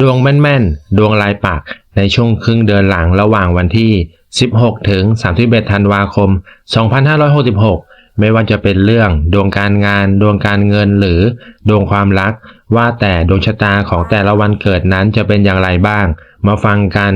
ดวงแม่นๆ ดวงลายปักในช่วงครึ่งเดือนหลังระหว่างวันที่ 16 ถึง 31 ธันวาคม 2566 ไม่ว่าจะเป็นเรื่องดวงการงาน ดวงการเงินหรือดวงความรัก ว่าแต่ดวงชะตาของแต่ละวันเกิดนั้นจะเป็นอย่างไรบ้าง มาฟังกัน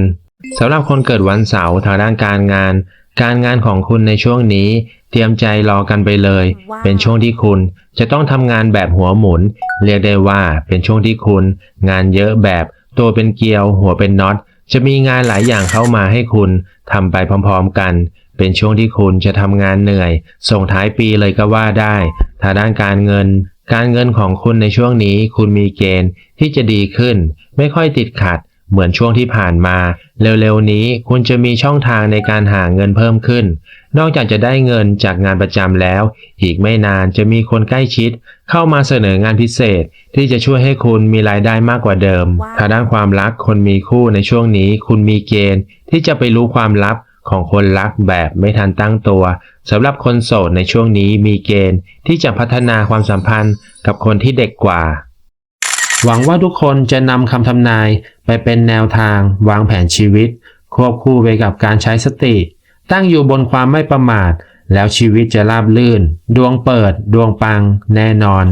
สำหรับคนเกิดวันเสาร์ทางด้านการงาน การงานของคุณในช่วงนี้เตรียมใจรอกันไปเลยว้าวเป็นช่วงที่คุณจะต้องทำงานแบบหัวหมุน เรียกได้ว่าเป็นช่วงที่คุณ งานเยอะแบบตัวเป็นเกลียว หัวเป็นน็อต จะมีงานหลายอย่างเข้ามาให้คุณทำไปพร้อมๆกัน เป็นช่วงที่คุณจะทำงานเหนื่อย ส่งท้ายปีเลยก็ว่าได้ถ้าด้านการเงิน การเงินของคุณในช่วงนี้ คุณมีเกณฑ์ที่จะดีขึ้น ไม่ค่อยติดขัด เหมือนช่วงที่ผ่านมา เร็วๆนี้คุณจะมีช่องทางในการหาเงินเพิ่มขึ้น นอกจากจะได้เงินจากงานประจำแล้ว อีกไม่นานจะมีคนใกล้ชิด เข้ามาเสนองานพิเศษ ที่จะช่วยให้คุณมีรายได้มากกว่าเดิมว้าวทางด้านความรักคนมีคู่ในช่วงนี้ คุณมีเกณฑ์ ที่จะไปรู้ความลับของคนรักแบบไม่ทันตั้งตัวสำหรับคนโสดในช่วงนี้มีเกณฑ์ ที่จะพัฒนาความสัมพันธ์กับคนที่เด็กกว่า หวังว่าทุกคนจะนำคำทำนายไปเป็นแนวทาง วางแผนชีวิต ควบคู่ไปกับการใช้สติ ตั้งอยู่บนความไม่ประมาท แล้วชีวิตจะราบลื่น ดวงเปิด ดวงปัง แน่นอน